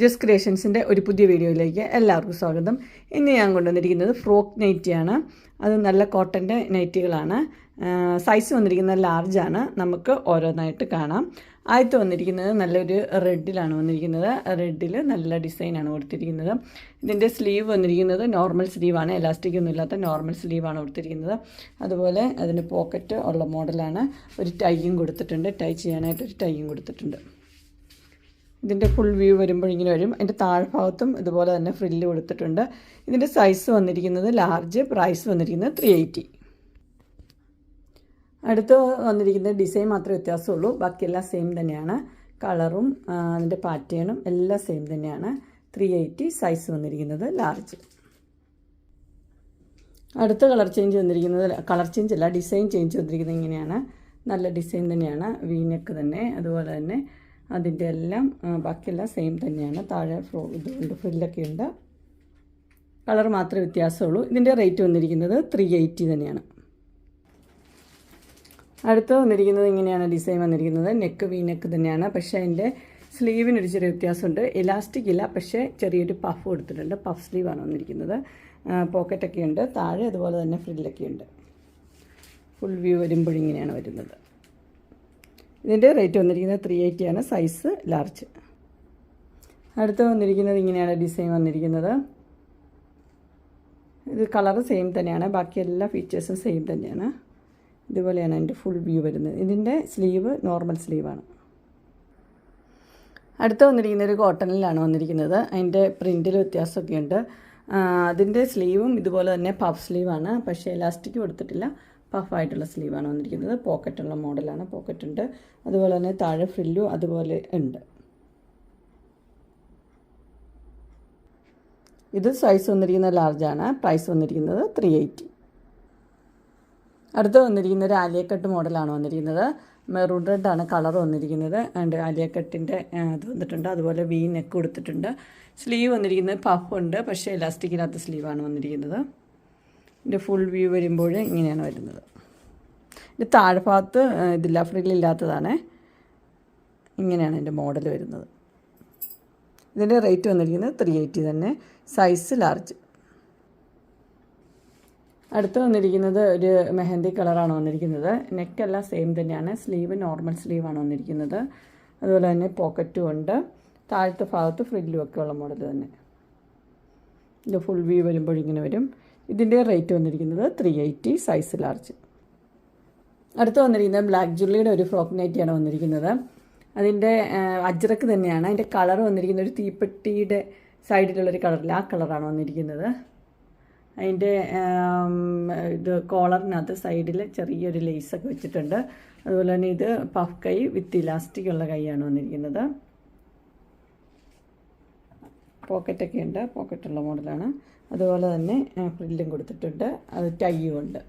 ജസ് ക്രിയേഷൻസിന്റെ ഒരു പുതിയ വീഡിയോയിലേക്ക് എല്ലാവർക്കും സ്വാഗതം. ഇന്ന് ഞാൻ കൊണ്ടുവന്നിരിക്കുന്നത് ഫ്രോക്ക് നൈറ്റിയാണ് അത് നല്ല കോട്ടന്റെ നൈറ്റികളാണ് സൈസ് വന്നിരിക്കുന്നത് ലാർജാണ് നമുക്ക് ഓരോന്നായിട്ട് കാണാം. ആദ്യത്തെ വന്നിരിക്കുന്നത് നല്ലൊരു റെഡിലാണ് വന്നിരിക്കുന്നത്. റെഡിൽ നല്ല ഡിസൈനാണ് കൊടുത്തിരിക്കുന്നത്. ഇതിന്റെ സ്ലീവ് വന്നിരിക്കുന്നത് നോർമൽ സ്ലീവാണ് എലാസ്റ്റിക് ഒന്നും ഇല്ലാത്ത നോർമൽ സ്ലീവാണ് കൊടുത്തിരിക്കുന്നത്. അതുപോലെ അതിന് പോക്കറ്റ് ഉള്ള മോഡലാണ് ഒരു ടൈയും കൊടുത്തിട്ടുണ്ട്. ടൈ ചെയ്യാനായിട്ട് ഒരു ടൈയും കൊടുത്തിട്ടുണ്ട്. ഇതിന്റെ ഫുൾ വ്യൂ വരുമ്പോൾ ഇങ്ങനെ വരും. അതിന്റെ താഴ്ഭാഗത്തും ഇതുപോലെ തന്നെ ഫ്രില്ല് കൊടുത്തിട്ടുണ്ട്. ഇതിന്റെ സൈസ് വന്നിരിക്കുന്നത് ലാർജ് പ്രൈസ് വന്നിരിക്കുന്നത് ത്രീ എയ്റ്റി അടുത്ത് വന്നിരിക്കുന്ന ഡിസൈൻ മാത്രമേ വ്യത്യാസമുള്ളൂ. ബാക്കിയെല്ലാം സെയിം തന്നെയാണ്. കളറും അതിന്റെ പാറ്റേണും എല്ലാം സെയിം തന്നെയാണ്. ത്രീ എയ്റ്റി സൈസ് വന്നിരിക്കുന്നത് ലാർജ് അടുത്ത കളർ ചേഞ്ച് വന്നിരിക്കുന്നത് കളർ ചേഞ്ച് അല്ല ഡിസൈൻ ചേഞ്ച് വന്നിരിക്കുന്നത് ഇങ്ങനെയാണ്. നല്ല ഡിസൈൻ തന്നെയാണ്. വീനക്ക് തന്നെ. അതുപോലെ തന്നെ അതിന്റെ എല്ലാം ബാക്കിയെല്ലാം സെയിം തന്നെയാണ്. താഴെ ഫ്രോ ഇതുണ്ട് ഫ്രില്ലൊക്കെ ഉണ്ട്. കളർ മാത്രമേ വ്യത്യാസമുള്ളൂ. ഇതിന്റെ റേറ്റ് വന്നിരിക്കുന്നത് ത്രീ എയ്റ്റി തന്നെയാണ്. അടുത്ത് വന്നിരിക്കുന്നത് ഇങ്ങനെയാണ് ഡിസൈൻ വന്നിരിക്കുന്നത്. നെക്ക് വി നെക്ക് തന്നെയാണ്. പക്ഷേ അതിന്റെ സ്ലീവിനൊരു ചെറിയ വ്യത്യാസമുണ്ട്. ഇലാസ്റ്റിക് ഇല്ല പക്ഷേ ചെറിയൊരു പഫ് കൊടുത്തിട്ടുണ്ട്. പഫ് സ്ലീവാണ് വന്നിരിക്കുന്നത്. പോക്കറ്റൊക്കെ ഉണ്ട്. താഴെ അതുപോലെ തന്നെ ഫ്രില്ലൊക്കെ ഉണ്ട്. ഫുൾ വ്യൂ വരുമ്പോഴിങ്ങനെയാണ് വരുന്നത്. ഇതിന്റെ റേറ്റ് വന്നിരിക്കുന്നത് ത്രീ എയ്റ്റിയാണ് സൈസ് ലാർജ് അടുത്ത് വന്നിരിക്കുന്നത് ഇങ്ങനെയാണ് ഡിസൈൻ വന്നിരിക്കുന്നത്. ഇത് കളർ സെയിം തന്നെയാണ്. ബാക്കി എല്ലാ ഫീച്ചേഴ്സും സെയിം തന്നെയാണ്. ഇതുപോലെയാണ് അതിന്റെ ഫുൾ വ്യൂ വരുന്നത്. ഇതിന്റെ സ്ലീവ് നോർമൽ സ്ലീവാണ് അടുത്ത് വന്നിരിക്കുന്ന ഒരു കോട്ടണിലാണ് വന്നിരിക്കുന്നത്. അതിന്റെ പ്രിന്റിൽ വ്യത്യാസമൊക്കെ ഉണ്ട്. അതിന്റെ സ്ലീവും ഇതുപോലെ തന്നെ പഫ് സ്ലീവാണ് പക്ഷേ ഇലാസ്റ്റിക് കൊടുത്തിട്ടില്ല. പഫായിട്ടുള്ള സ്ലീവാണ് വന്നിരിക്കുന്നത്. പോക്കറ്റുള്ള മോഡലാണ്. പോക്കറ്റ് ഉണ്ട് അതുപോലെ തന്നെ താഴെ ഫ്രില്ലും അതുപോലെ ഉണ്ട്. ഇത് സൈസ് വന്നിരിക്കുന്നത് ലാർജാണ് പ്രൈസ് വന്നിരിക്കുന്നത് ത്രീ എയ്റ്റി അടുത്ത് വന്നിരിക്കുന്ന ഒരു ആലിയക്കട്ട് മോഡലാണ് വന്നിരിക്കുന്നത്. മെറൂൺ റെഡാണ് കളർ വന്നിരിക്കുന്നത്. ആൻഡ് ആലിയക്കട്ടിന്റെ ഇത് വന്നിട്ടുണ്ട്. അതുപോലെ വി നെക്ക് കൊടുത്തിട്ടുണ്ട് സ്ലീവ് വന്നിരിക്കുന്നത് പഫ് ഉണ്ട്. പക്ഷേ ഇലാസ്റ്റിക്കിനകത്ത് സ്ലീവാണ് വന്നിരിക്കുന്നത്. ഇതിന്റെ ഫുൾ വ്യൂ വരുമ്പോൾ ഇങ്ങനെയാണ് വരുന്നത്. ഇത് താഴ്ഭാഗത്ത് ഇതില്ല ഫ്രില്ലില്ലാത്തതാണ് ഇങ്ങനെയാണ് എന്റെ മോഡൽ വരുന്നത്. ഇതിന്റെ റേറ്റ് വന്നിരിക്കുന്നത് ത്രീ എയ്റ്റി തന്നെ. സൈസ് ലാർജ് അടുത്ത് വന്നിരിക്കുന്നത് ഒരു മെഹന്തി കളറാണ് വന്നിരിക്കുന്നത്. നെക്കെല്ലാം സെയിം തന്നെയാണ്. സ്ലീവ് നോർമൽ സ്ലീവാണ് വന്നിരിക്കുന്നത്. അതുപോലെ തന്നെ പോക്കറ്റും ഉണ്ട്. താഴത്തെ ഭാഗത്ത് ഫ്രില്ലും ഒക്കെ ഉള്ള മോഡൽ തന്നെ. ഇത് ഫുൾ വ്യൂ വരുമ്പോഴിങ്ങനെ വരും. ഇതിന്റെ റേറ്റ് വന്നിരിക്കുന്നത് ത്രീ എയ്റ്റി സൈസ് ലാർജ് അടുത്ത് വന്നിരിക്കുന്നത് ബ്ലാക്ക് ജുള്ളിയുടെ ഒരു ഫ്രോക്ക് നൈറ്റിയാണ് വന്നിരിക്കുന്നത്. അതിന്റെ അജ്രക്ക് തന്നെയാണ്. അതിന്റെ കളർ വന്നിരിക്കുന്ന ഒരു തീപ്പെട്ടിയുടെ സൈഡിലുള്ളൊരു കളറില്ല ആ കളറാണ് വന്നിരിക്കുന്നത്. അതിന്റെ ഇത് കോളറിനകത്ത് സൈഡിൽ ചെറിയൊരു ലേസൊക്കെ വെച്ചിട്ടുണ്ട്. അതുപോലെ തന്നെ ഇത് പഫ് കൈ വിത്ത് ഇലാസ്റ്റിക് ഉള്ള കൈയാണ് വന്നിരിക്കുന്നത്. പോക്കറ്റൊക്കെ ഉണ്ട്. പോക്കറ്റുള്ള മോഡലാണ്. അതുപോലെ തന്നെ ഫ്രില്ലും കൊടുത്തിട്ടുണ്ട്. അത് ടൈയും ഉണ്ട്.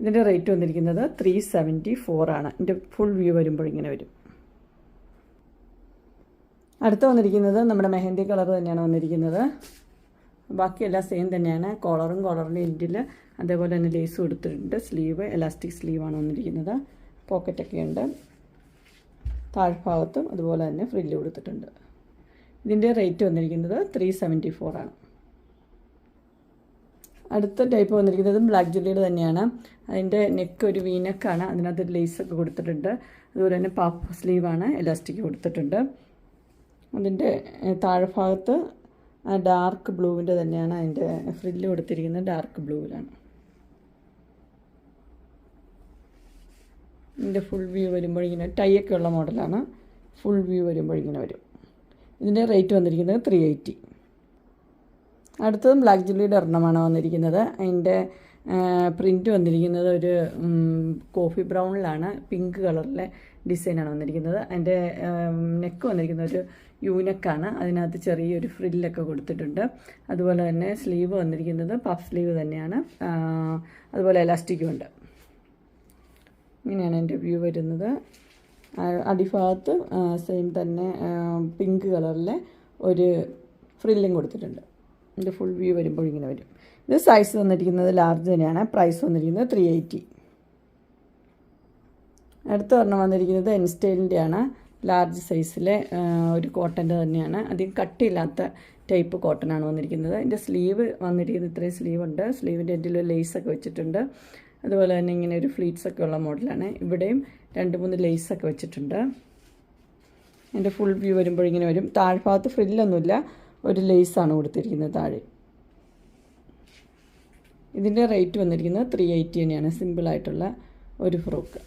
ഇതിന്റെ റേറ്റ് വന്നിരിക്കുന്നത് ത്രീ സെവന്റി ഫോറാണ് ഇതിന്റെ ഫുൾ വ്യൂ വരുമ്പോൾ ഇങ്ങനെ വരും. അടുത്ത് വന്നിരിക്കുന്നത് നമ്മുടെ മെഹന്തി കളർ തന്നെയാണ് വന്നിരിക്കുന്നത്. ബാക്കിയെല്ലാം സെയിം തന്നെയാണ്. കോളറും കോളറിന്റെ എൻഡിൽ അതേപോലെ തന്നെ ലേസ് കൊടുത്തിട്ടുണ്ട് സ്ലീവ് എലാസ്റ്റിക് സ്ലീവാണ് വന്നിരിക്കുന്നത്. പോക്കറ്റൊക്കെ ഉണ്ട്. താഴ്ഭാഗത്തും അതുപോലെ തന്നെ ഫ്രില്ല് കൊടുത്തിട്ടുണ്ട്. ഇതിന്റെ റേറ്റ് വന്നിരിക്കുന്നത് ത്രീ സെവന്റി ഫോറാണ് അടുത്ത ടൈപ്പ് വന്നിരിക്കുന്നത് ബ്ലാക്ക് ജെല്ലിയുടെ തന്നെയാണ്. അതിന്റെ നെക്ക് ഒരു വീനക്കാണ് അതിനകത്ത് ലേസൊക്കെ കൊടുത്തിട്ടുണ്ട്. അതുപോലെ തന്നെ പാപ്പ് സ്ലീവാണ് എലാസ്റ്റിക് കൊടുത്തിട്ടുണ്ട്. അതിന്റെ താഴ്ഭാഗത്ത് ഡാർക്ക് ബ്ലൂവിന്റെ തന്നെയാണ് അതിന്റെ ഫ്രില്ല് കൊടുത്തിരിക്കുന്നത് ഡാർക്ക് ബ്ലൂവിലാണ് ഇതിന്റെ ഫുൾ വ്യൂ വരുമ്പോഴിങ്ങനെ ടൈയൊക്കെ ഉള്ള മോഡലാണ് ഫുൾ വ്യൂ വരുമ്പോഴിങ്ങനെ വരും. ഇതിന്റെ റേറ്റ് വന്നിരിക്കുന്നത് ത്രീ എയ്റ്റി അടുത്തതും ബ്ലാക്ക് ജുല്ലിയുടെ ഒരെണ്ണമാണ് വന്നിരിക്കുന്നത്. അതിന്റെ പ്രിന്റ് വന്നിരിക്കുന്നത് ഒരു കോഫി ബ്രൗണിലാണ്. പിങ്ക് കളറിലെ ഡിസൈനാണ് വന്നിരിക്കുന്നത്. അതിന്റെ നെക്ക് വന്നിരിക്കുന്നത് ഒരു യൂനെക്കാണ്. അതിനകത്ത് ചെറിയൊരു ഫ്രില്ലൊക്കെ കൊടുത്തിട്ടുണ്ട്. അതുപോലെ തന്നെ സ്ലീവ് വന്നിരിക്കുന്നത് പഫ് സ്ലീവ് തന്നെയാണ്. അതുപോലെ എലാസ്റ്റിക്കും ഉണ്ട്. ഇങ്ങനെയാണ് എന്റെ വ്യൂ വരുന്നത്. അടിഭാഗത്ത് സെയിം തന്നെ പിങ്ക് കളറിലെ ഒരു ഫ്രില്ലും കൊടുത്തിട്ടുണ്ട്. ഇതിന്റെ ഫുൾ വ്യൂ വരുമ്പോൾ ഇങ്ങനെ വരും. ഇത് സൈസ് തന്നിരിക്കുന്നത് ലാർജ് തന്നെയാണ്. പ്രൈസ് വന്നിരിക്കുന്നത് ത്രീ എയ്റ്റി അടുത്ത ഒരെണ്ണം വന്നിരിക്കുന്നത് എൻ സ്റ്റൈലിന്റെയാണ് ലാർജ് സൈസിലെ ഒരു കോട്ടന്റെ തന്നെയാണ്. അധികം കട്ടിയില്ലാത്ത ടൈപ്പ് കോട്ടനാണ് വന്നിരിക്കുന്നത്. അതിന്റെ സ്ലീവ് വന്നിരിക്കുന്നത് ഇത്രയും സ്ലീവ് ഉണ്ട്. സ്ലീവിന്റെ എൻഡിൽ ലേസൊക്കെ വെച്ചിട്ടുണ്ട്. അതുപോലെ തന്നെ ഇങ്ങനെ ഒരു ഫ്ലീറ്റ്സൊക്കെ ഉള്ള മോഡലാണ് ഇവിടെയും രണ്ട് മൂന്ന് ലേസൊക്കെ വെച്ചിട്ടുണ്ട്. എന്റെ ഫുൾ വ്യൂ വരുമ്പോൾ ഇങ്ങനെ വരും. താഴ്ഭാഗത്ത് ഫ്രില്ലൊന്നുമില്ല ഒരു ലേസാണ് കൊടുത്തിരിക്കുന്നത് താഴെ. ഇതിന്റെ റേറ്റ് വന്നിരിക്കുന്നത് ത്രീ എയ്റ്റി തന്നെയാണ്. സിമ്പിളായിട്ടുള്ള ഒരു ഫ്രോക്ക്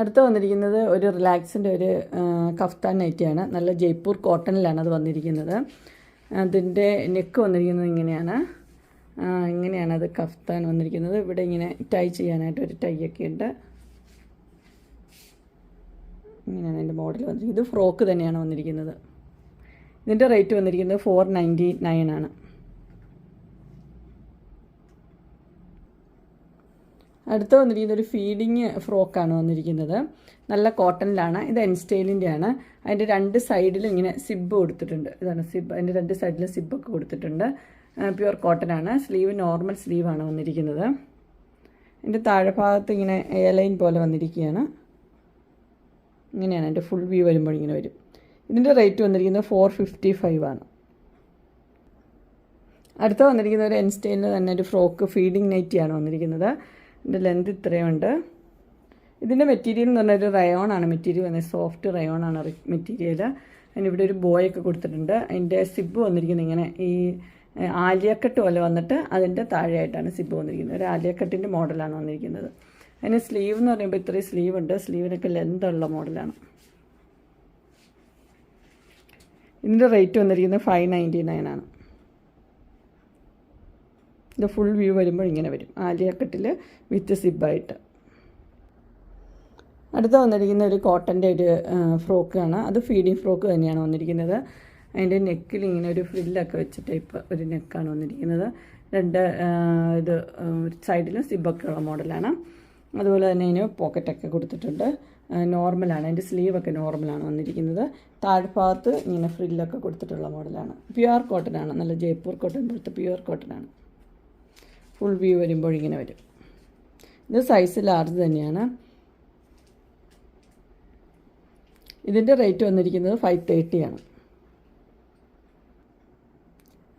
അടുത്ത വന്നിരിക്കുന്നത് ഒരു റിലാക്സിന്റെ ഒരു കഫ്താൻ നൈറ്റിയാണ് നല്ല ജയ്പൂർ കോട്ടണിലാണ് അത് വന്നിരിക്കുന്നത്. അതിന്റെ നെക്ക് വന്നിരിക്കുന്നത് ഇങ്ങനെയാണ്. ഇങ്ങനെയാണ് അത് കഫ്താൻ വന്നിരിക്കുന്നത്. ഇവിടെ ഇങ്ങനെ ടൈ ചെയ്യാനായിട്ട് ഒരു ടൈ ഒക്കെ ഉണ്ട്. ഇങ്ങനെയാണ് എന്റെ മോഡൽ വന്നിരിക്കുന്നത്. ഇത് ഫ്രോക്ക് തന്നെയാണ് വന്നിരിക്കുന്നത്. ഇതിന്റെ റേറ്റ് വന്നിരിക്കുന്നത് ഫോർ നയന്റി നയൻ ആണ്. അടുത്ത് വന്നിരിക്കുന്നത് ഒരു ഫീഡിങ് ഫ്രോക്കാണ് വന്നിരിക്കുന്നത്. നല്ല കോട്ടണിലാണ് ഇത് എൻ സ്റ്റൈലിന്റെയാണ് അതിന്റെ രണ്ട് സൈഡിലും ഇങ്ങനെ സിബ് കൊടുത്തിട്ടുണ്ട്. ഇതാണ് സിബ് അതിന്റെ രണ്ട് സൈഡിലും സിബൊക്കെ കൊടുത്തിട്ടുണ്ട്. പ്യുവർ ആണ് സ്ലീവ് നോർമൽ സ്ലീവ് ആണ് വന്നിരിക്കുന്നത്. എന്റെ താഴെഭാഗത്ത് ഇങ്ങനെ ഇങ്ങനെ എയർലൈൻ പോലെ വന്നിരിക്കുകയാണ്. ഇങ്ങനെയാണ് എന്റെ ഫുൾ വ്യൂ വരുമ്പോൾ ഇങ്ങനെ വരും. ഇതിന്റെ റേറ്റ് വന്നിരിക്കുന്നത് ഫോർ ഫിഫ്റ്റി ഫൈവ് ആണ്. അടുത്ത വന്നിരിക്കുന്ന ഒരു എൻ തന്നെ ഒരു ഫ്രോക്ക് ഫീഡിങ് നൈറ്റിയാണ് വന്നിരിക്കുന്നത്. ഇതിന്റെ ലെന്ത് ഇത്രയുണ്ട് ഇതിന്റെ മെറ്റീരിയൽ എന്ന് പറഞ്ഞാൽ ഒരു ആണ് മെറ്റീരിയൽ വന്നത് സോഫ്റ്റ് റയോൺ ആണ് മെറ്റീരിയൽ അതിനിവിടെ ഒരു ബോയൊക്കെ കൊടുത്തിട്ടുണ്ട്. അതിന്റെ സിബ് വന്നിരിക്കുന്നത് ഇങ്ങനെ ഈ ആലിയക്കെട്ട് പോലെ വന്നിട്ട് അതിന്റെ താഴെയായിട്ടാണ് സിബ് വന്നിരിക്കുന്നത്. ഒരു ആലിയക്കെട്ടിന്റെ മോഡലാണ് വന്നിരിക്കുന്നത്. അതിന് സ്ലീവ് എന്ന് പറയുമ്പോൾ ഇത്രയും സ്ലീവ് ഉണ്ട്. സ്ലീവിനൊക്കെ ലെന്ത് ഉള്ള മോഡലാണ്. ഇതിന്റെ റേറ്റ് വന്നിരിക്കുന്നത് ഫൈവ് നയന്റി നയൻ ആണ്. ഇത് ഫുൾ വ്യൂ വരുമ്പോൾ ഇങ്ങനെ വരും. ആലിയക്കെട്ടിൽ വിത്ത് സിബായിട്ട് അടുത്ത വന്നിരിക്കുന്ന ഒരു കോട്ടന്റെ ഒരു ഫ്രോക്കാണ് അത് ഫീഡിങ് ഫ്രോക്ക് തന്നെയാണ് വന്നിരിക്കുന്നത്. അതിന്റെ നെക്കിൽ ഇങ്ങനെ ഒരു ഫ്രില്ലൊക്കെ വെച്ച ടൈപ്പ് ഒരു നെക്കാണ് വന്നിരിക്കുന്നത്. രണ്ട് ഇത് സൈഡിലും സിബൊക്കെ ഉള്ള മോഡലാണ്. അതുപോലെ തന്നെ അതിന് പോക്കറ്റൊക്കെ കൊടുത്തിട്ടുണ്ട്. നോർമലാണ്. അതിന്റെ സ്ലീവൊക്കെ നോർമലാണ് വന്നിരിക്കുന്നത്. താഴ്ഭാഗത്ത് ഇങ്ങനെ ഫ്രില്ലൊക്കെ കൊടുത്തിട്ടുള്ള മോഡലാണ്. പ്യുവർ കോട്ടനാണ്. നല്ല ജയ്പൂർ കോട്ടൺ പോലത്തെ പ്യുവർ കോട്ടനാണ്. ഫുൾ വ്യൂ വരുമ്പോൾ ഇങ്ങനെ വരും. ഇത് സൈസ് ലാർജ് തന്നെയാണ്. ഇതിന്റെ റേറ്റ് വന്നിരിക്കുന്നത് ഫൈവ് തേർട്ടിയാണ്.